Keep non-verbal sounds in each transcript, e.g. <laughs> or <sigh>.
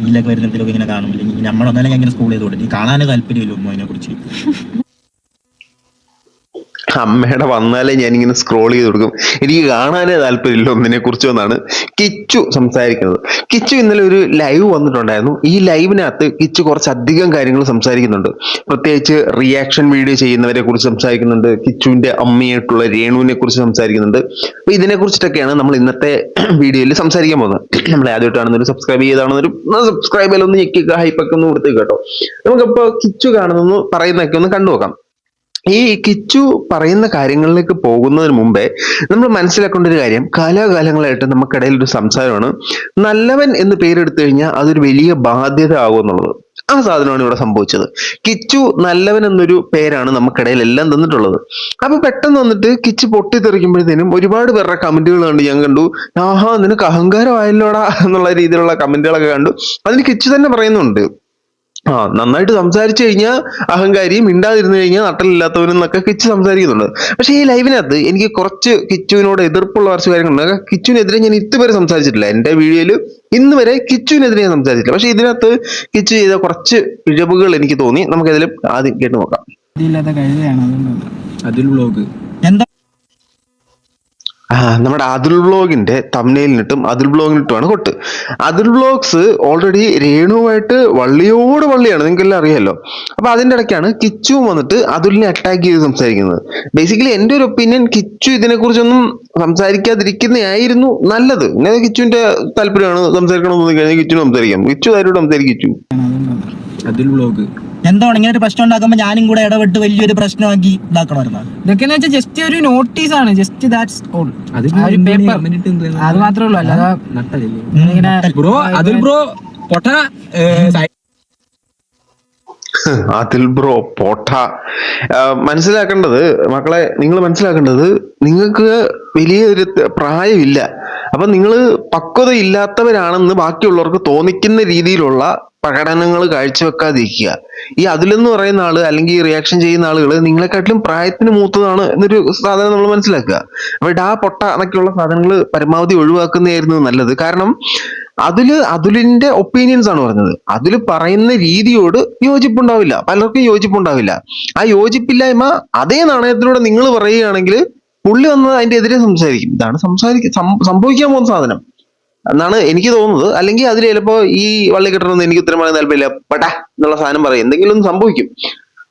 ഇതിലൊക്കെ വരുന്നതിലൊക്കെ ഇങ്ങനെ കാണും. ഇല്ലെങ്കിൽ നമ്മളൊന്നല്ലെങ്കിൽ ഇങ്ങനെ സ്കൂൾ ചെയ്ത് കൊടുത്തു കാണാനും താല്പര്യമില്ല ഒന്നും അതിനെ കുറിച്ച് <laughs> അമ്മയുടെ വന്നാലേ ഞാനിങ്ങനെ സ്ക്രോൾ ചെയ്ത് കൊടുക്കും. എനിക്ക് കാണാനേ താല്പര്യമില്ല ഒന്നിനെ കുറിച്ച് എന്നാണ് കിച്ചു സംസാരിക്കുന്നത്. കിച്ചു ഇന്നലെ ഒരു ലൈവ് വന്നിട്ടുണ്ടായിരുന്നു. ഈ ലൈവിനകത്ത് കിച്ചു കുറച്ചധികം കാര്യങ്ങൾ സംസാരിക്കുന്നുണ്ട്. പ്രത്യേകിച്ച് റിയാക്ഷൻ വീഡിയോ ചെയ്യുന്നവരെ കുറിച്ച് സംസാരിക്കുന്നുണ്ട്. കിച്ചുവിന്റെ അമ്മയായിട്ടുള്ള രേണുവിനെ കുറിച്ച് സംസാരിക്കുന്നുണ്ട്. അപ്പൊ ഇതിനെ കുറിച്ചിട്ടൊക്കെയാണ് നമ്മൾ ഇന്നത്തെ <clears throat> വീഡിയോയിൽ സംസാരിക്കാൻ പോകുന്നത്. <clears throat> നമ്മൾ ആദ്യമായിട്ടാണെന്നൊരു സബ്സ്ക്രൈബ് ചെയ്താണെന്നൊരു സബ്സ്ക്രൈബ് ഒന്ന് ഞെക്കി ഹൈപ്പൊക്കെ ഒന്ന് കൊടുത്തേക്ക് കേട്ടോ. നമുക്കിപ്പോ കിച്ചു കാണുന്നു പറയുന്നതൊക്കെ ഒന്ന് കണ്ടു നോക്കാം ഈ കിച്ചു പറയുന്ന കാര്യങ്ങളിലേക്ക് പോകുന്നതിന് മുമ്പേ നമ്മൾ മനസ്സിലാക്കേണ്ട ഒരു കാര്യം. കാലാകാലങ്ങളായിട്ട് നമുക്കിടയിൽ ഒരു സംസാരമാണ്. നല്ലവൻ എന്ന് പേരെടുത്തു കഴിഞ്ഞാൽ അതൊരു വലിയ ബാധ്യത ആകും എന്നുള്ളത്. ആ സാധനമാണ് ഇവിടെ സംഭവിച്ചത്. കിച്ചു നല്ലവൻ എന്നൊരു പേരാണ് നമുക്കിടയിൽ എല്ലാം തന്നിട്ടുള്ളത്. അപ്പൊ പെട്ടെന്ന് വന്നിട്ട് കിച്ചു പൊട്ടിത്തെറിക്കുമ്പോഴത്തേനും ഒരുപാട് പേരുടെ കമന്റുകൾ കണ്ടു ഞാൻ കണ്ടു ആഹാ നിനക്ക് അഹങ്കാരമായല്ലോടാ എന്നുള്ള രീതിയിലുള്ള കമന്റുകളൊക്കെ കണ്ടു. അതിന് കിച്ചു തന്നെ പറയുന്നുണ്ട്. ആ നന്നായിട്ട് സംസാരിച്ചു കഴിഞ്ഞാൽ അഹങ്കാരി മിണ്ടാതിരുന്നു കഴിഞ്ഞാൽ നട്ടലില്ലാത്തവനും എന്നൊക്കെ കിച്ചു സംസാരിക്കുന്നുണ്ട്. പക്ഷേ ഈ ലൈവിനകത്ത് എനിക്ക് കുറച്ച് കിച്ചുവിനോട് എതിർപ്പുള്ള കുറച്ച് കാര്യങ്ങളുണ്ട്. കിച്ചുവിനെതിരെ ഞാൻ ഇതുവരെ സംസാരിച്ചിട്ടില്ല. എന്റെ വീഡിയോയിൽ ഇന്ന് വരെ കിച്ചുവിനെതിരെ ഞാൻ സംസാരിച്ചിട്ടില്ല. പക്ഷേ ഇതിനകത്ത് കിച്ചു ചെയ്ത കുറച്ച് പിഴവുകൾ എനിക്ക് തോന്നി. നമുക്കതിൽ ആദ്യം കേട്ട് നോക്കാം. അതിൽ ആ നമ്മുടെ അതുൽ ബ്ലോഗിന്റെ തമ്മിലിട്ടും അതുൽ ബ്ലോഗിനിട്ടുമാണ് കൊട്ട്. അതുൽ ബ്ലോഗ്സ് ഓൾറെഡി രേണുവായിട്ട് വള്ളിയോട് വള്ളിയാണ് നിങ്ങൾക്ക് എല്ലാം അറിയാലോ. അപ്പൊ അതിന്റെ ഇടയ്ക്കാണ് കിച്ചു വന്നിട്ട് അതുലിനെ അറ്റാക്ക് ചെയ്ത് സംസാരിക്കുന്നത്. ബേസിക്കലി എന്റെ ഒരു ഒപ്പീനിയൻ കിച്ചു ഇതിനെ കുറിച്ചൊന്നും സംസാരിക്കാതിരിക്കുന്നതായിരുന്നു നല്ലത്. ഇങ്ങനെ കിച്ചുവിന്റെ താല്പര്യമാണ് സംസാരിക്കണമെന്ന് തോന്നി കഴിഞ്ഞാൽ കിച്ചുവിന് സംസാരിക്കാം. കിച്ചു ആരോട് സംസാരിക്കും വ്ളോഗ്. എന്താണ് ഇങ്ങനെ ഒരു പ്രശ്നം ഉണ്ടാക്കുമ്പോ ഞാനും കൂടെ ഇടപെട്ട് വലിയൊരു പ്രശ്നമാക്കി ഇതാക്കണമായിരുന്നു. ഇതൊക്കെ വെച്ചാൽ ജസ്റ്റ് ഒരു നോട്ടീസ് ആണ്. ജസ്റ്റ് ദാറ്റ്സ് ഓൾ ഒരു പേപ്പർ എന്ത്? അത് മാത്രമേ ഉള്ളൂ. അല്ലാതെ ബ്രോ അതിൽ ബ്രോ പൊട്ട <laughs> അതിൽ ബ്രോ പോട്ട. മനസ്സിലാക്കേണ്ടത് മക്കളെ നിങ്ങൾ മനസ്സിലാക്കേണ്ടത് നിങ്ങൾക്ക് വലിയൊരു പ്രായമില്ല. അപ്പൊ നിങ്ങൾ പക്വത ഇല്ലാത്തവരാണെന്ന് ബാക്കിയുള്ളവർക്ക് തോന്നിക്കുന്ന രീതിയിലുള്ള പ്രകടനങ്ങൾ കാഴ്ചവെക്കാതിരിക്കുക. ഈ അതിലെന്ന് പറയുന്ന ആൾ അല്ലെങ്കിൽ റിയാക്ഷൻ ചെയ്യുന്ന ആളുകൾ നിങ്ങളെക്കാട്ടിലും പ്രായത്തിന് മൂത്തതാണ് എന്നൊരു സാധനം നമ്മൾ മനസ്സിലാക്കുക. അപ്പൊ ഡാ പൊട്ട എന്നൊക്കെയുള്ള സാധനങ്ങൾ പരമാവധി ഒഴിവാക്കുന്നതായിരുന്നു നല്ലത്. കാരണം അതിൽ അതിലിന്റെ ഒപ്പീനിയൻസ് ആണ് പറഞ്ഞത്. അതിൽ പറയുന്ന രീതിയോട് യോജിപ്പുണ്ടാവില്ല. പലർക്കും യോജിപ്പുണ്ടാവില്ല. ആ യോജിപ്പില്ലായ്മ അതേ നാണയത്തിലൂടെ നിങ്ങൾ പറയുകയാണെങ്കിൽ പുള്ളി വന്ന് അതിന്റെ എതിരെ സംസാരിക്കും. ഇതാണ് സംസാരിക്ക സംഭവിക്കാൻ പോകുന്ന സാധനം. എന്നാണ് എനിക്ക് തോന്നുന്നത്. അല്ലെങ്കിൽ അതിൽ ചിലപ്പോ ഈ വള്ളി കെട്ടണമെന്ന് എനിക്ക് ഉത്തരം പറയാൻ താല്പര്യമില്ല. പട എന്നുള്ള സാധനം പറയും. എന്തെങ്കിലും ഒന്ന് സംഭവിക്കും.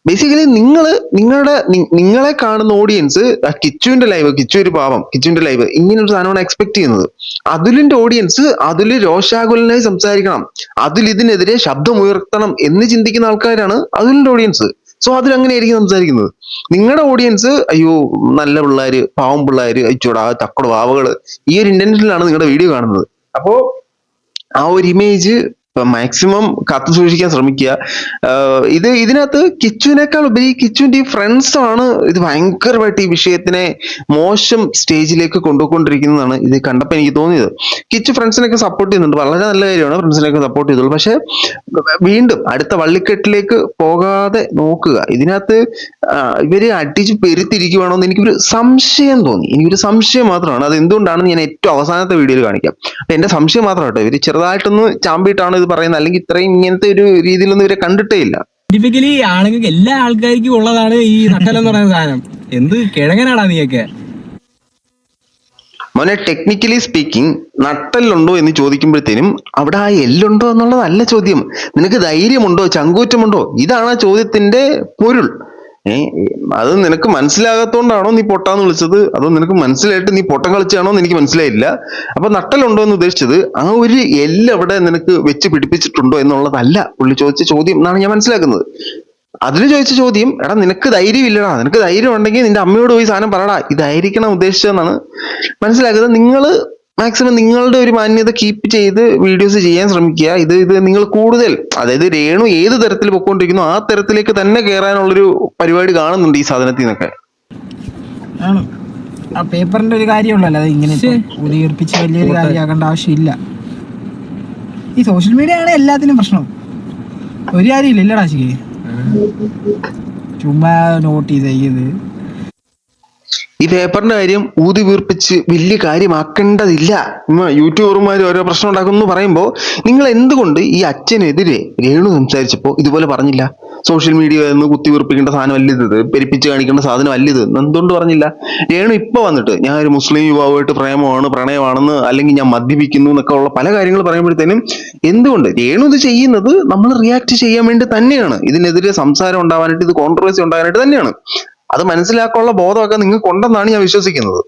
ബേസിക്കലി നിങ്ങൾ നിങ്ങളുടെ നിങ്ങളെ കാണുന്ന ഓഡിയൻസ് കിച്ചുവിന്റെ ലൈവ് കിച്ചു ഒരു പാവം. കിച്ചുവിന്റെ ലൈവ് ഇങ്ങനെ ഒരു സാധനമാണ് എക്സ്പെക്ട് ചെയ്യുന്നത്. അതുലിന്റെ ഓഡിയൻസ് അതിൽ രോഷാകുലനായി സംസാരിക്കണം. അതിൽ ഇതിനെതിരെ ശബ്ദം ഉയർത്തണം എന്ന് ചിന്തിക്കുന്ന ആൾക്കാരാണ് അതുലിന്റെ ഓഡിയൻസ് സോ അതിൽ അങ്ങനെയായിരിക്കും സംസാരിക്കുന്നത്. നിങ്ങളുടെ ഓഡിയൻസ് അയ്യോ നല്ല പിള്ളേര് പാവം പിള്ളേര് അയച്ചോടാ തക്കട് വാവകൾ ഈ ഒരു ഇന്റൻഷനിലാണ് നിങ്ങളുടെ വീഡിയോ കാണുന്നത്. അപ്പോ ആ ഒരു ഇമേജ് മാക്സിമം കാത്തു സൂക്ഷിക്കാൻ ശ്രമിക്കുക. ഇത് ഇതിനകത്ത് കിച്ചുവിനേക്കാൾ ഉപരി കിച്ചുവിന്റെ ഈ ഫ്രണ്ട്സ് ആണ് ഇത് ഭയങ്കരമായിട്ട് ഈ വിഷയത്തിനെ മോശം സ്റ്റേജിലേക്ക് കൊണ്ടുപോയിക്കൊണ്ടിരിക്കുന്നതാണ് ഇത് കണ്ടപ്പോൾ എനിക്ക് തോന്നിയത്. കിച്ചു ഫ്രണ്ട്സിനൊക്കെ സപ്പോർട്ട് ചെയ്യുന്നുണ്ട്. വളരെ നല്ല കാര്യമാണ് ഫ്രണ്ട്സിനൊക്കെ സപ്പോർട്ട് ചെയ്തോളൂ പക്ഷെ വീണ്ടും അടുത്ത വള്ളിക്കെട്ടിലേക്ക് പോകാതെ നോക്കുക. ഇതിനകത്ത് ഇവർ അടിച്ച് പെരുത്തിരിക്കുവാണോ എന്ന് എനിക്കൊരു സംശയം തോന്നി. എനിക്കൊരു സംശയം മാത്രമാണ്. അത് എന്തുകൊണ്ടാണെന്ന് ഞാൻ ഏറ്റവും അവസാനത്തെ വീഡിയോയിൽ കാണിക്കാം. എന്റെ സംശയം മാത്രം കേട്ടോ. ഇവർ ചെറുതായിട്ടൊന്ന് ചാമ്പിയിട്ടാണ് ഇത് പറയുന്നത്. അല്ലെങ്കിൽ ഇത്രയും ഇങ്ങനത്തെ ഒരു രീതിയിലൊന്നും ഇവരെ കണ്ടിട്ടേ ഇല്ല. സയന്റിഫിക്കലി ആണെങ്കിൽ എല്ലാ ആൾക്കാർക്കും ഉള്ളതാണ് ഈ നട്ടലെന്ന് പറയുന്ന സാധനം. എന്ത് കിഴങ്ങനാടാ നീയൊക്കെ? മോനെ ടെക്നിക്കലി സ്പീക്കിംഗ് നട്ടലുണ്ടോ എന്ന് ചോദിക്കുമ്പോഴത്തേനും അവിടെ ആ എല്ലുണ്ടോ എന്നുള്ളതല്ല ചോദ്യം. നിനക്ക് ധൈര്യമുണ്ടോ? ചങ്കൂറ്റമുണ്ടോ? ഇതാണ് ആ ചോദ്യത്തിന്റെ പൊരുൾ. അത് നിനക്ക് മനസ്സിലാകാത്തോണ്ടാണോ നീ പൊട്ടാന്ന് വിളിച്ചത്? അതോ നിനക്ക് മനസ്സിലായിട്ട് നീ പൊട്ടം കളിച്ചാണോ എന്ന് എനിക്ക് മനസ്സിലായില്ല. അപ്പൊ നട്ടലുണ്ടോ എന്ന് ഉദ്ദേശിച്ചത് ആ ഒരു എല്ല് അവിടെ നിനക്ക് വെച്ച് പിടിപ്പിച്ചിട്ടുണ്ടോ എന്നുള്ളതല്ല പുള്ളി ചോദിച്ച ചോദ്യം എന്നാണ് ഞാൻ മനസ്സിലാക്കുന്നത്. അതിന് ചോദിച്ച ചോദ്യം എടാ നിനക്ക് ധൈര്യം ഇല്ലടാ നിനക്ക് ധൈര്യം ഉണ്ടെങ്കിൽ നിന്റെ അമ്മയോട് പോയി സാധനം പറടാ. ഇതായിരിക്കണം ഉദ്ദേശിച്ചതെന്നാണ് മനസ്സിലാക്കുന്നത്. നിങ്ങൾ മാക്സിമം നിങ്ങളുടെ ഒരു മാന്യത കീപ്പ് ചെയ്ത് വീഡിയോസ് ചെയ്യാൻ ശ്രമിക്കുക. ഇത് ഇത് നിങ്ങൾ കൂടുതൽ അതായത് രേണു ഏത് തരത്തിൽ പൊക്കോണ്ടിരിക്കുന്നു ആ തരത്തിലേക്ക് തന്നെ കയറാനുള്ളൊരു പരിപാടി കാണുന്നുണ്ട് ഈ സാധനത്തിൽ നിന്നൊക്കെ. ആ പേപ്പറിന്റെ ഒരു കാര്യമുള്ളല്ലോ അത് ഇങ്ങനെ. ഉദീർപ്പിച്ച് വലിയൊരു കാര്യമാക്കേണ്ട ആവശ്യമില്ല. ഈ സോഷ്യൽ മീഡിയ ആണ് എല്ലാത്തിനും പ്രശ്നം. ഒരു കാര്യമില്ല ഇല്ലടാ ശരി ചുമ്മാ നോട്ടീസ് ചെയ്ത് ഈ പേപ്പറിന്റെ കാര്യം ഊതി വീർപ്പിച്ച് വലിയ കാര്യമാക്കേണ്ടതില്ല. യൂട്യൂബർമാർ ഓരോ പ്രശ്നം ഉണ്ടാക്കുന്നു പറയുമ്പോൾ നിങ്ങൾ എന്തുകൊണ്ട് ഈ അച്ഛനെതിരെ രേണു സംസാരിച്ചപ്പോൾ ഇതുപോലെ പറഞ്ഞില്ല? സോഷ്യൽ മീഡിയ എന്ന് കുത്തി വീർപ്പിക്കേണ്ട സാധനം അല്ല ഇത് പെരുപ്പിച്ച് കാണിക്കേണ്ട സാധനം അല്ല ഇത് എന്തുകൊണ്ട് പറഞ്ഞില്ല? രേണു ഇപ്പൊ വന്നിട്ട് ഞാൻ ഒരു മുസ്ലിം യുവാവായിട്ട് പ്രേമമാണ് പ്രണയമാണെന്ന് അല്ലെങ്കിൽ ഞാൻ മദ്യപിക്കുന്നു എന്നൊക്കെ ഉള്ള പല കാര്യങ്ങൾ പറയുമ്പോഴത്തേനും എന്തുകൊണ്ട്? രേണു ഇത് ചെയ്യുന്നത് നമ്മൾ റിയാക്ട് ചെയ്യാൻ വേണ്ടി തന്നെയാണ്. ഇതിനെതിരെ സംസാരം ഉണ്ടാവാനായിട്ട് ഇത് കോൺട്രവേഴ്സി ഉണ്ടാകാനായിട്ട് തന്നെയാണ്. അത് മനസ്സിലാക്കാനുള്ള ബോധമൊക്കെ നിങ്ങൾക്ക് ഉണ്ടെന്നാണ് ഞാൻ വിശ്വസിക്കുന്നത്.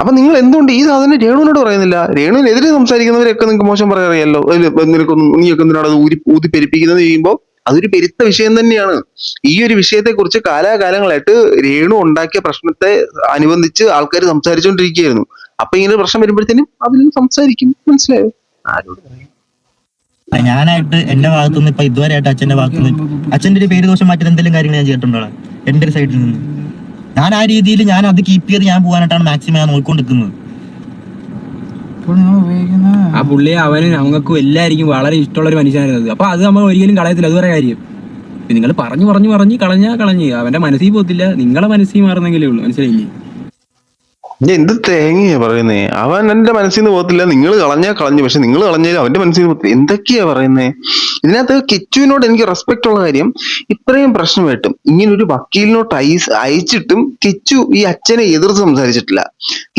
അപ്പൊ നിങ്ങൾ എന്തുകൊണ്ട് ഈ സാധനം രേണുവിനോട് പറയുന്നില്ല? രേണുവിനെതിരെ സംസാരിക്കുന്നവരെയൊക്കെ നിങ്ങൾക്ക് മോശം പറയാറിയല്ലോ നിനക്കൊന്നും നീയൊക്കെ എന്തിനാണ് അത് ഊരി ഊതി പെരുപ്പിക്കുന്നത് ചെയ്യുമ്പോൾ അതൊരു പെരുത്ത വിഷയം തന്നെയാണ്. ഈ ഒരു വിഷയത്തെ കുറിച്ച് കാലാകാലങ്ങളായിട്ട് രേണു ഉണ്ടാക്കിയ പ്രശ്നത്തെ അനുബന്ധിച്ച് ആൾക്കാർ സംസാരിച്ചുകൊണ്ടിരിക്കുകയായിരുന്നു അപ്പൊ ഇങ്ങനെ പ്രശ്നം വരുമ്പോഴത്തേനും അതിൽ സംസാരിക്കും. മനസ്സിലായോ? ആരോട്? ഞാനായിട്ട് എന്റെ ഭാഗത്തുനിന്ന് ഇപ്പൊ ഇതുവരെ ആയിട്ട് അച്ഛന്റെ ഭാഗത്തുനിന്ന് അച്ഛന്റെ ഒരു പേര് ദോഷം മാറ്റി എന്തെങ്കിലും കാര്യങ്ങൾ ഞാൻ ചെയ്തിട്ടുണ്ടോ? എന്റെ ഒരു സൈഡിൽ നിന്ന്? ഞാൻ ആ രീതിയിൽ ഞാൻ അത് കീപ്പ് ചെയ്ത് ഞാൻ പോകാനായിട്ടാണ് മാക്സിമം ഞാൻ നോക്കിക്കൊണ്ടിരിക്കുന്നത്. ആ പുള്ളി അവന് ഞങ്ങൾക്കും എല്ലാവർക്കും വളരെ ഇഷ്ടമുള്ള ഒരു മനുഷ്യനായിരുന്നത് അത്. അപ്പൊ അത് നമ്മൾ ഒരിക്കലും കളയത്തില്ല. അതുവരെ കാര്യം. നിങ്ങൾ പറഞ്ഞു പറഞ്ഞു പറഞ്ഞു കളഞ്ഞാ കളഞ്ഞ്. അവന്റെ മനസ്സിൽ പോകത്തില്ല. നിങ്ങളെ മനസ്സിൽ മാറുന്നെങ്കിലേ ഉള്ളൂ. മനസ്സിലായില്ലേ? ഞാൻ എന്ത് തേങ്ങയാ പറയുന്നേ? അവൻ എന്റെ മനസ്സിൽ നിന്ന് പോകത്തില്ല. നിങ്ങൾ കളഞ്ഞാ കളഞ്ഞു. പക്ഷെ നിങ്ങൾ കളഞ്ഞാലും അവന്റെ മനസ്സിൽ നിന്ന് എന്തൊക്കെയാ പറയുന്നേ? ഇതിനകത്ത് കിച്ചുവിനോട് എനിക്ക് റെസ്പെക്ട് ഉള്ള കാര്യം ഇത്രയും പ്രശ്നം ഇങ്ങനെ ഒരു വക്കീലിനോട്ട് അയച്ച് അയച്ചിട്ടും കിച്ചു ഈ അച്ഛനെ എതിർത്ത് സംസാരിച്ചിട്ടില്ല.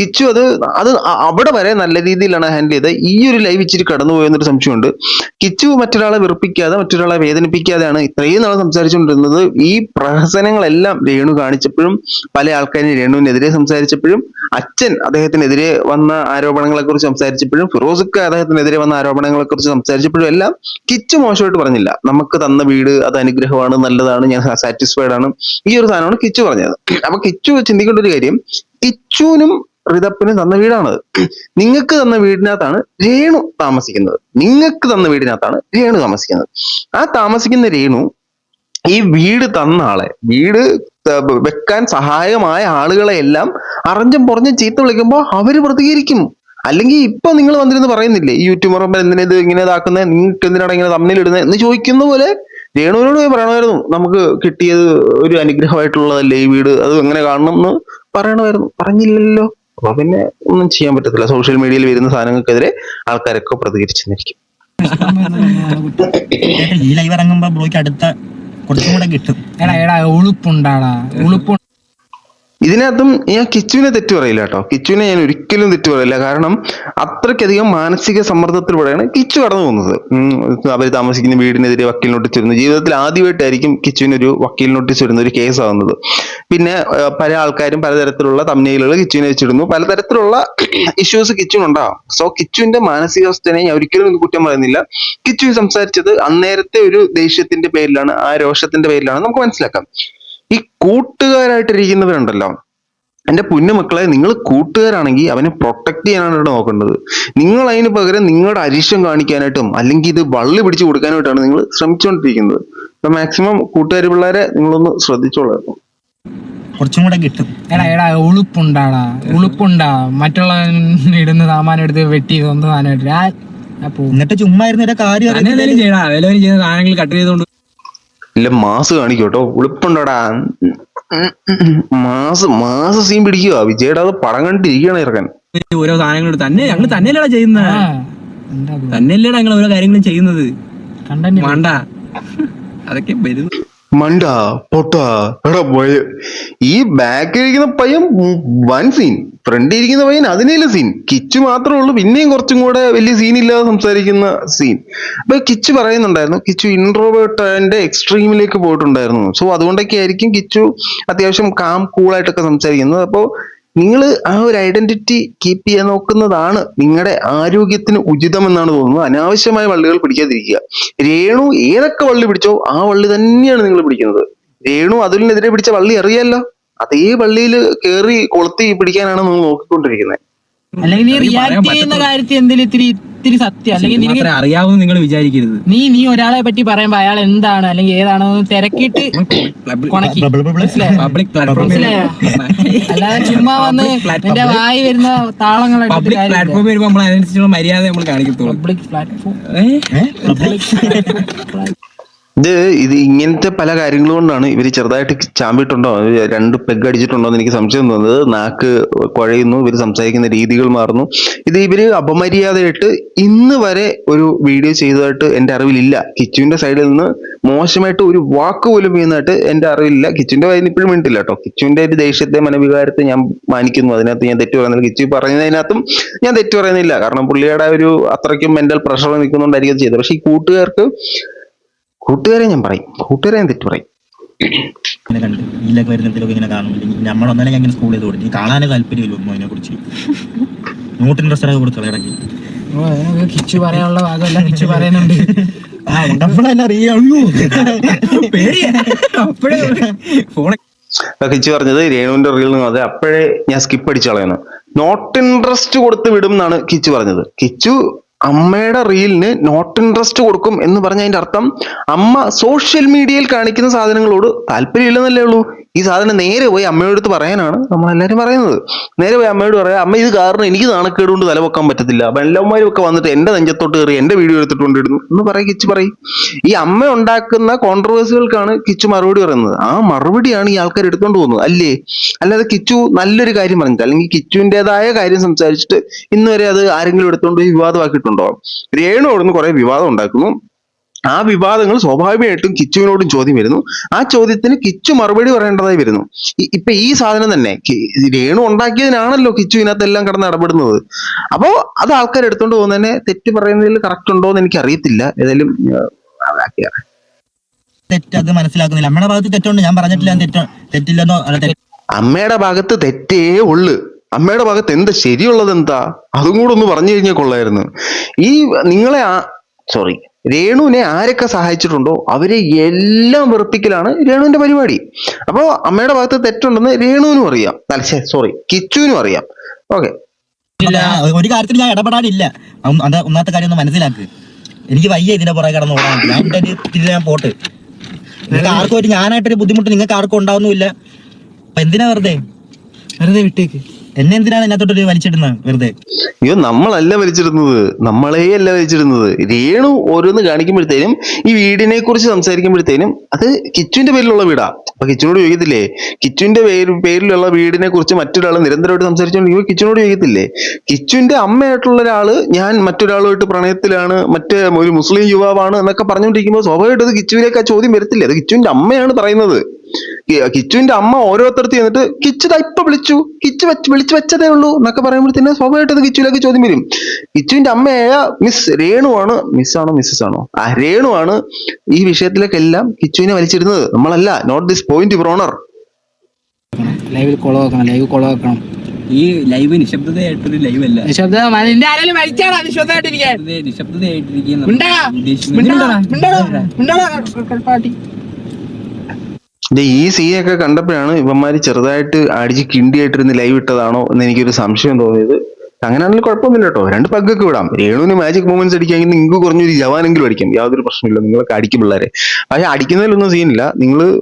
കിച്ചു അത് അത് അവിടെ വരെ നല്ല രീതിയിലാണ് ഹാൻഡിൽ ചെയ്തത്. ഈ ഒരു ലൈവ് ഇച്ചിരി കടന്നുപോയെന്നൊരു സംശയമുണ്ട്. കിച്ചു മറ്റൊരാളെ വെറുപ്പിക്കാതെ മറ്റൊരാളെ വേദനിപ്പിക്കാതെയാണ് ഇത്രയും നാൾ സംസാരിച്ചുകൊണ്ടിരുന്നത്. ഈ പ്രഹസനങ്ങളെല്ലാം രേണു കാണിച്ചപ്പോഴും പല ആൾക്കാരും രേണുവിനെതിരെ സംസാരിച്ചപ്പോഴും അച്ഛൻ അദ്ദേഹത്തിനെതിരെ വന്ന ആരോപണങ്ങളെ കുറിച്ച് സംസാരിച്ചപ്പോഴും ഫിറോസുക്ക് അദ്ദേഹത്തിനെതിരെ വന്ന ആരോപണങ്ങളെ കുറിച്ച് സംസാരിച്ചപ്പോഴും എല്ലാം കിച്ചു മോശമായിട്ട് പറഞ്ഞില്ല. നമുക്ക് തന്ന വീട് അത് അനുഗ്രഹമാണ് നല്ലതാണ് ഞാൻ സാറ്റിസ്ഫൈഡ് ആണ്. ഈ ഒരു സാധനമാണ് കിച്ചു പറഞ്ഞത്. അപ്പൊ കിച്ചു ചിന്തിക്കേണ്ട ഒരു കാര്യം കിച്ചുവിനും റിതപ്പിനും തന്ന വീടാണത്. നിങ്ങൾക്ക് തന്ന വീടിനകത്താണ് രേണു താമസിക്കുന്നത്. നിങ്ങൾക്ക് തന്ന വീടിനകത്താണ് രേണു താമസിക്കുന്നത്. ആ താമസിക്കുന്ന രേണു ഈ വീട് തന്ന ആളെ വീട് വെക്കാൻ സഹായമായ ആളുകളെ എല്ലാം അറിഞ്ഞും പുറഞ്ഞും ചീത്ത വിളിക്കുമ്പോൾ അവർ പ്രതികരിക്കും. അല്ലെങ്കിൽ ഇപ്പൊ നിങ്ങൾ വന്നിരുന്ന് പറയുന്നില്ലേ ഈ യൂട്യൂബർ എന്തിനാ ഇത് ഇങ്ങനെ ഇതാക്കുന്നത് നിങ്ങൾക്ക് എന്തിനാണ് ഇങ്ങനെ തമ്മിൽ ഇടുന്നത് എന്ന് ചോദിക്കുന്ന പോലെ രേണുവിനോട് പോയി പറയണമായിരുന്നു. നമുക്ക് കിട്ടിയത് ഒരു അനുഗ്രഹമായിട്ടുള്ളതല്ലേ ഈ വീട് അത് എങ്ങനെ കാണണം എന്ന് പറയണമായിരുന്നു. പറഞ്ഞില്ലല്ലോ. അപ്പൊ പിന്നെ ഒന്നും ചെയ്യാൻ പറ്റത്തില്ല. സോഷ്യൽ മീഡിയയിൽ വരുന്ന സാധനങ്ങൾക്കെതിരെ ആൾക്കാരൊക്കെ പ്രതികരിച്ചെന്നിരിക്കും. ഈ ലൈവ് ഇറങ്ങുമ്പോ ബ്രോയ്ക്ക് അടുത്ത കുറച്ചും കൂടെ കിട്ടും. എടാ എടാ ഉളുപ്പുണ്ടാടാ. ഉളുപ്പ് ഇതിനകത്തും ഞാൻ കിച്ചുവിനെ തെറ്റു പറയില്ല കേട്ടോ. കിച്ചുവിനെ ഞാൻ ഒരിക്കലും തെറ്റു പറയില്ല. കാരണം അത്രയ്ക്കധികം മാനസിക സമ്മർദ്ദത്തിലൂടെയാണ് കിച്ചു കടന്നു പോകുന്നത്. അവർ താമസിക്കുന്ന വീടിനെതിരെ വക്കീൽ നോട്ടീസ് വരുന്നത് ജീവിതത്തിൽ ആദ്യമായിട്ടായിരിക്കും കിച്ചുവിന് ഒരു വക്കീൽ നോട്ടീസ് വരുന്ന ഒരു കേസ് ആവുന്നത്. പിന്നെ പല ആൾക്കാരും പലതരത്തിലുള്ള തമ്മിലുകൾ കിച്ചുവിനെ വെച്ചിടുന്നു. പലതരത്തിലുള്ള <clears throat> ഇഷ്യൂസ് കിച്ചുവിനുണ്ടാവും. സോ കിച്ചുവിന്റെ മാനസികാവസ്ഥനെ ഞാൻ ഒരിക്കലും കുറ്റം പറയുന്നില്ല. കിച്ചു സംസാരിച്ചത് അന്നേരത്തെ ഒരു ദേഷ്യത്തിന്റെ പേരിലാണ് ആ രോഷത്തിന്റെ പേരിലാണ് നമുക്ക് മനസ്സിലാക്കാം. ഈ കൂട്ടുകാരായിട്ടിരിക്കുന്നവരുണ്ടല്ലോ. എന്റെ പുന്നു മക്കളെ നിങ്ങൾ കൂട്ടുകാരാണെങ്കിൽ അവനെ പ്രൊട്ടക്ട് ചെയ്യാനാണ് ഇവിടെ നോക്കേണ്ടത്. നിങ്ങൾ അതിന് പകരം നിങ്ങളുടെ അരിശം കാണിക്കാനായിട്ടും അല്ലെങ്കിൽ ഇത് വള്ളി പിടിച്ചു കൊടുക്കാനായിട്ടാണ് നിങ്ങൾ ശ്രമിച്ചുകൊണ്ടിരിക്കുന്നത്. അപ്പൊ മാക്സിമം കൂട്ടുകാർ പിള്ളേരെ നിങ്ങളൊന്ന് ശ്രദ്ധിച്ചോളാം. കുറച്ചും കൂടെ കിട്ടും. എടാ എടാ ഉളുപ്പുണ്ടാടാ ഉളുപ്പുണ്ടാ. മറ്റുള്ള ഇടുന്ന സാമാനം എടുത്ത് വെട്ടി സ്വന്തം സാധനം എടുത്ത് എന്നിട്ട് ചുമ്മാ ഇരുന്ന കാര്യം എന്തെങ്കിലും ചെയ്യുന്ന സാധനങ്ങൾ കട്ട് ചെയ്തുകൊണ്ട് ഇല്ല മാസ് കാണിക്കോട്ടോ. ഉളുപ്പുണ്ടോടാ? മാസ് മാസ് സീൻ പിടിക്കുക വിജയുടെ അത് പടം കണ്ടിരിക്കണ ഇറക്കാൻ ഓരോ സാധനങ്ങൾ തന്നെ ഞങ്ങൾ തന്നെയല്ലടാ ചെയ്യുന്നത് തന്നെയല്ലടാ ഞങ്ങൾ ഓരോ കാര്യങ്ങളും ചെയ്യുന്നത്. വേണ്ട. അതൊക്കെ വരുന്നു മണ്ട പൊട്ട എടാ പോയ ഈ ബാക്കിൽ ഇരിക്കുന്ന പയ്യൻ വൻ സീൻ ഫ്രണ്ടിൽ ഇരിക്കുന്ന പയ്യൻ അതിനെയല്ല സീൻ കിച്ച് മാത്രമേ ഉള്ളൂ പിന്നെയും കുറച്ചും കൂടെ വലിയ സീൻ ഇല്ലാതെ സംസാരിക്കുന്ന സീൻ അപ്പൊ കിച്ച് പറയുന്നുണ്ടായിരുന്നു കിച്ചു ഇൻട്രോവേർട്ടിന്റെ എക്സ്ട്രീമിലേക്ക് പോയിട്ടുണ്ടായിരുന്നു. സോ അതുകൊണ്ടൊക്കെ ആയിരിക്കും കിച്ചു അത്യാവശ്യം കാം കൂളായിട്ടൊക്കെ സംസാരിക്കുന്നത്. അപ്പോൾ നിങ്ങൾ ആ ഒരു ഐഡന്റിറ്റി കീപ്പ് ചെയ്യാൻ നോക്കുന്നതാണ് നിങ്ങളുടെ ആരോഗ്യത്തിന് ഉചിതമെന്നാണ് തോന്നുന്നത്. അനാവശ്യമായ വള്ളികൾ പിടിക്കാതിരിക്കുക. രേണു ഏതൊക്കെ വള്ളി പിടിച്ചോ ആ വള്ളി തന്നെയാണ് നിങ്ങൾ പിടിക്കുന്നത്. രേണു അതിലിനെതിരെ പിടിച്ച വള്ളി അറിയാലോ? അതേ വള്ളിയിൽ കയറി കൊളുത്തി പിടിക്കാനാണ് നിങ്ങൾ നോക്കിക്കൊണ്ടിരിക്കുന്നത്. അല്ലെങ്കിൽ റിയാക്ട് ചെയ്യുന്ന പറ്റത്തുള്ളൂ. കാര്യത്തിൽ എന്തെങ്കിലും ഇത്തിരി ഇത്തിരി സത്യം. അല്ലെങ്കിൽ നിനക്ക് അറിയാവുന്ന നിങ്ങൾ വിചാരിക്കരുത്. നീ നീ ഒരാളെ പറ്റി പറയുമ്പോ അയാൾ എന്താണ്? അല്ലെങ്കിൽ ഏതാണെന്ന് തിരക്കിട്ട്? പബ്ലിക്? അല്ലാതെ ചുമ്മാ വന്ന് എന്റെ വായി വരുന്ന താളങ്ങൾ പബ്ലിക് നമ്മൾ അതിനനുസരിച്ചുള്ള മര്യാദ നമ്മൾ കാണിക്കത്തുള്ളൂ. Public platform? ഇത് ഇത് ഇങ്ങനത്തെ പല കാര്യങ്ങൾ കൊണ്ടാണ് ഇവർ ചെറുതായിട്ട് ചാമ്പിട്ടുണ്ടോ രണ്ട് പെഗ് അടിച്ചിട്ടുണ്ടോ എന്ന് എനിക്ക് സംശയം തോന്നുന്നത്. നാക്ക് കുഴയുന്നു ഇവർ സംസാരിക്കുന്ന രീതികൾ മാറുന്നു. ഇത് ഇവർ അപമര്യാദയായിട്ട് ഇന്ന് വരെ ഒരു വീഡിയോ ചെയ്തതായിട്ട് എന്റെ അറിവിലില്ല. കിച്ചുവിന്റെ സൈഡിൽ നിന്ന് മോശമായിട്ട് ഒരു വാക്ക് പോലും വീണതായിട്ട് എന്റെ അറിവില്ല കിച്ചുവിന്റെ വായിൽ ഇപ്പോഴും വീണിട്ടില്ല കേട്ടോ. കിച്ചുവിന്റെ ഒരു ദേഷ്യത്തെ മനവികാരത്തെ ഞാൻ മാനിക്കുന്നു. അതിനകത്ത് ഞാൻ തെറ്റ് പറയുന്നില്ല. കിച്ചു പറയുന്നതിനകത്തും ഞാൻ തെറ്റ് പറയുന്നില്ല. കാരണം പുള്ളിയുടെ ഒരു അത്രയ്ക്കും മെന്റൽ പ്രഷർ നിൽക്കുന്നുണ്ടായിരിക്കും ചെയ്തത്. പക്ഷെ ഈ കൂട്ടുകാർക്ക് കൂട്ടുകാരെ ഞാൻ പറയും. കൂട്ടുകാരെ ഞാൻ തെറ്റ് പറയും. ഇങ്ങനെ കണ്ട് ഇതിലൊക്കെ ചെയ്ത് കൊടുത്തു താല്പര്യമില്ല ഒന്നും അതിനെ കുറിച്ച് കൊടുത്തു ഇടയ്ക്ക് കിച്ചു പറയാനുള്ള ഭാഗമല്ല. കിച്ചു കിച്ചു പറഞ്ഞത് രേണുവിന്റെ റീൽ നിന്ന് അതെ അപ്പോഴേ ഞാൻ സ്കിപ്പ് അടിച്ചു കളയുന്നു നോട്ട് ഇൻട്രസ്റ്റ് കൊടുത്ത് വിടും എന്നാണ് കിച്ചു പറഞ്ഞത്. കിച്ചു അമ്മയുടെ റീലിന് നോട്ട് ഇൻട്രസ്റ്റ് കൊടുക്കും എന്ന് പറഞ്ഞ അതിന്റെ അർത്ഥം അമ്മ സോഷ്യൽ മീഡിയയിൽ കാണിക്കുന്ന സാധനങ്ങളോട് താല്പര്യമില്ലെന്നല്ലേ ഉള്ളൂ. ഈ സാധനം നേരെ പോയി അമ്മയോട് പറയാനാണ് നമ്മളെല്ലാരും പറയുന്നത്. നേരെ പോയി അമ്മയോട് പറയാം അമ്മ ഇത് കാരണം എനിക്ക് നാണക്കേട് കൊണ്ട് തലവെക്കാൻ പറ്റത്തില്ല. അപ്പൊ എല്ലാവരും ഒക്കെ വന്നിട്ട് എന്റെ നെഞ്ചത്തോട്ട് കയറി എന്റെ വീഡിയോ എടുത്തിട്ട് കൊണ്ടിടുന്നു എന്ന് പറയും കിച്ചു പറയും. ഈ അമ്മ ഉണ്ടാക്കുന്ന കോൺട്രവേഴ്സികൾക്കാണ് കിച്ചു മറുപടി പറയുന്നത്. ആ മറുപടിയാണ് ഈ ആൾക്കാർ എടുത്തുകൊണ്ട് പോകുന്നത്. അല്ലേ? അല്ലാതെ കിച്ചു നല്ലൊരു കാര്യം പറഞ്ഞിട്ട് അല്ലെങ്കിൽ കിച്ചുവിന്റെതായ കാര്യം സംസാരിച്ചിട്ട് ഇന്നുവരെ അത് ആരെങ്കിലും എടുത്തുകൊണ്ട് പോയി വിവാദമാക്കിയിട്ടുണ്ടോ രേണു അവിടുന്ന് കുറെ വിവാദം ഉണ്ടാക്കുന്നു. ആ വിവാദങ്ങൾ സ്വാഭാവികമായിട്ടും കിച്ചുവിനോടും ചോദ്യം വരുന്നു. ആ ചോദ്യത്തിന് കിച്ചു മറുപടി പറയേണ്ടതായി വരുന്നു. ഇപ്പൊ ഈ സാധനം തന്നെ രേണു ഉണ്ടാക്കിയതിനാണല്ലോ കിച്ചു ഇതിനകത്ത് എല്ലാം കിടന്ന് ഇടപെടുന്നത്. അപ്പോ അത് ആൾക്കാർ എടുത്തോണ്ട് പോകുന്നതിനെ തെറ്റ് പറയുന്നതിൽ കറക്റ്റ് ഉണ്ടോ എന്ന് എനിക്ക് അറിയത്തില്ല. ഏതായാലും മനസ്സിലാക്കുന്നില്ല. അമ്മയുടെ ഭാഗത്ത് തെറ്റുണ്ട്. ഞാൻ പറഞ്ഞിട്ടില്ല തെറ്റോ തെറ്റില്ലെന്നോ അമ്മയുടെ ഭാഗത്ത് തെറ്റേ ഉള്ളു. അമ്മയുടെ ഭാഗത്ത് എന്താ ശരിയുള്ളത് എന്താ? അതും കൂടെ ഒന്ന് പറഞ്ഞു കഴിഞ്ഞാൽ കൊള്ളായിരുന്നു. ഈ നിങ്ങളെ ആ സോറി രേണുവിനെ ആരൊക്കെ സഹായിച്ചിട്ടുണ്ടോ? അവരെ എല്ലാം വെറുപ്പിക്കലാണ് രേണുവിന്റെ പരിപാടി. അപ്പോ അമ്മയുടെ ഭാഗത്ത് തെറ്റുണ്ടെന്ന് രേണുവിനും അറിയാം. അല്ല സോറി കിച്ചുവിനും അറിയാം. ഓക്കെ ഇല്ല ഒരു കാര്യത്തിൽ ഞാൻ ഇടപെടാനില്ല. ഒന്നാമത്തെ കാര്യം ഒന്ന് മനസ്സിലാക്ക്. എനിക്ക് വയ്യ ഇതിന്റെ പുറകെ കടന്ന് ഓടാൻ. ഞാൻ ഇതിൽ ഞാൻ പോട്ട്. നിങ്ങൾക്ക് ആർക്കും ഒരു ഞാനായിട്ടൊരു ബുദ്ധിമുട്ട് നിങ്ങൾക്ക് ആർക്കും ഉണ്ടാവുന്നില്ല അപ്പൊ എന്തിനാ വെറുതെ? വെറുതെ വിട്ടേക്ക്. എന്നെ എന്തിനാണ് ഇതിനകത്തോട്ട് വലിച്ചിടുന്നത് വെറുതെ? അയ്യോ നമ്മളല്ല വലിച്ചിടുന്നത്. നമ്മളെ അല്ല വലിച്ചിടുന്നത്. രേണു ഓരോന്ന് കാണിക്കുമ്പോഴത്തേനും ഈ വീടിനെ കുറിച്ച് സംസാരിക്കുമ്പോഴത്തേനും അത് കിച്ചുവിന്റെ പേരിലുള്ള വീടാ. അപ്പൊ കിച്ചുനോട് ചോദിക്കത്തില്ലേ? കിച്ചുവിന്റെ പേര് പേരിലുള്ള വീടിനെ കുറിച്ച് മറ്റൊരാൾ നിരന്തരമായിട്ട് സംസാരിച്ചുകൊണ്ടിരിക്കുമ്പോൾ കിച്ചുനോട് ചോദിക്കത്തില്ലേ? കിച്ചുവിന്റെ അമ്മയായിട്ടുള്ള ഒരാൾ ഞാൻ മറ്റൊരാളുമായിട്ട് പ്രണയത്തിലാണ് മറ്റേ ഒരു മുസ്ലിം യുവാവാണ് എന്നൊക്കെ പറഞ്ഞുകൊണ്ടിരിക്കുമ്പോൾ സ്വാഭാവികമായിട്ട് അത് കിച്ചുവിലേക്ക് ആ ചോദ്യം വരത്തില്ലേ? അത് കിച്ചുവിന്റെ അമ്മയാണ് പറയുന്നത്. കിച്ചുവിന്റെ അമ്മ ഓരോരുത്തർത്ത് എന്നിട്ട് കിച്ചു ദാ ഇപ്പൊ വിളിച്ചു. കിച്ചു വെച്ച് വിളിച്ചു വെച്ചതേ ഉള്ളൂ എന്നൊക്കെ പറയുമ്പോഴത്തേന് സ്വാഭാവികമായിട്ട് കിച്ചുവിലേക്ക് ചോദ്യം വരും. കിച്ചുവിന്റെ അമ്മയായ മിസ് രേണുവാണ് മിസ് ആണോ മിസ്സസ് ആണോ? ആ രേണുവാണ് ഈ വിഷയത്തിലേക്കെല്ലാം കിച്ചുവിനെ വലിച്ചിരുന്നത് നമ്മളല്ല നോട്ട് ദിസ് പോയിന്റ് ഓണർ ലൈവിൽ കൊളവാക്കണം ലൈവ് കൊളവാക്കണം. ഈ ലൈവ് നിശബ്ദതയായിട്ടൊരു ലൈവ് അല്ല. നിശബ്ദ ഈ സീനൊക്കെ കണ്ടപ്പോഴാണ് ഇവന്മാര് ചെറുതായിട്ട് അടിച്ച് കിണ്ടിയായിട്ടിരുന്ന് ലൈവ് ഇട്ടതാണോ എന്ന് എനിക്കൊരു സംശയം തോന്നിയത്. അങ്ങനെയാണെങ്കിൽ കുഴപ്പമൊന്നുമില്ല കേട്ടോ. രണ്ട് പഗ്ഗൊക്കെ വിടാം. രേണുവിന് മാജിക് മൂവ്മെന്റ്സ് അടിക്കാമെങ്കിൽ നിങ്ങൾക്ക് കുറഞ്ഞൊരു ജവാനെങ്കിലും അടിക്കാം. യാതൊരു പ്രശ്നമില്ല നിങ്ങളൊക്കെ അടിക്കും പിള്ളേരെ. പക്ഷെ അടിക്കുന്നതിലൊന്നും സീനില്ല. നിങ്ങൾ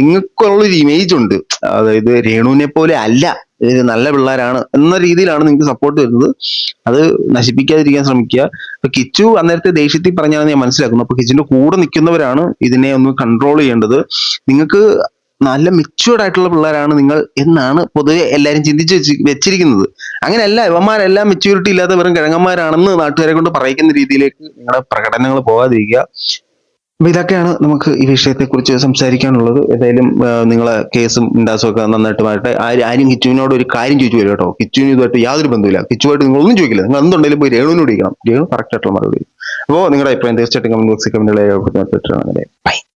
നിങ്ങൾക്കുള്ളൊരു ഇമേജ് ഉണ്ട്. അതായത് രേണുവിനെ പോലെ അല്ല ഇത് നല്ല പിള്ളേരാണ് എന്ന രീതിയിലാണ് നിങ്ങൾക്ക് സപ്പോർട്ട് വരുന്നത്. അത് നശിപ്പിക്കാതിരിക്കാൻ ശ്രമിക്കുക. ഇപ്പൊ കിച്ചു അന്നേരത്തെ ദേഷ്യത്തിൽ പറഞ്ഞാണെന്ന് ഞാൻ മനസ്സിലാക്കുന്നു. അപ്പൊ കിച്ചുവിന്റെ കൂടെ നിൽക്കുന്നവരാണ് ഇതിനെ ഒന്ന് കൺട്രോൾ ചെയ്യേണ്ടത്. നിങ്ങൾക്ക് നല്ല മെച്യൂർഡ് ആയിട്ടുള്ള പിള്ളേരാണ് നിങ്ങൾ എന്നാണ് പൊതുവെ എല്ലാവരും ചിന്തിച്ച് വെച്ച് വെച്ചിരിക്കുന്നത്. അങ്ങനെയല്ല ഇവന്മാരെല്ലാം മെച്യൂരിറ്റി ഇല്ലാത്ത വെറും കിഴങ്ങന്മാരാണെന്ന് നാട്ടുകാരെ കൊണ്ട് പറയിക്കുന്ന രീതിയിലേക്ക് നിങ്ങളുടെ പ്രകടനങ്ങൾ പോകാതിരിക്കുക. അപ്പൊ ഇതൊക്കെയാണ് നമുക്ക് ഈ വിഷയത്തെ കുറിച്ച് സംസാരിക്കാനുള്ളത്. ഏതായാലും നിങ്ങളെ കേസും ഇൻഡാസും ഒക്കെ നന്നായിട്ട് മാറട്ടെ. ആരും ആരും കിച്ചുവിനോട് ഒരു കാര്യം ചോദിച്ചു വരും കേട്ടോ. കിച്ചുവിന് ഇതുമായിട്ട് യാതൊരു ബന്ധമില്ല കിച്ചുവായിട്ട് നിങ്ങൾ ഒന്നും ചോദിക്കില്ല. നിങ്ങൾ എന്തുണ്ടെങ്കിലും പോയി രേണുവിനോട് ചോദിക്കണം രേണു കറക്റ്റ് ആയിട്ടുള്ള മറുപടി. അപ്പോൾ നിങ്ങളുടെ അഭിപ്രായം തീർച്ചയായിട്ടും കമന്റ് ബോക്സിൽ കമന്റുകളെ ബൈ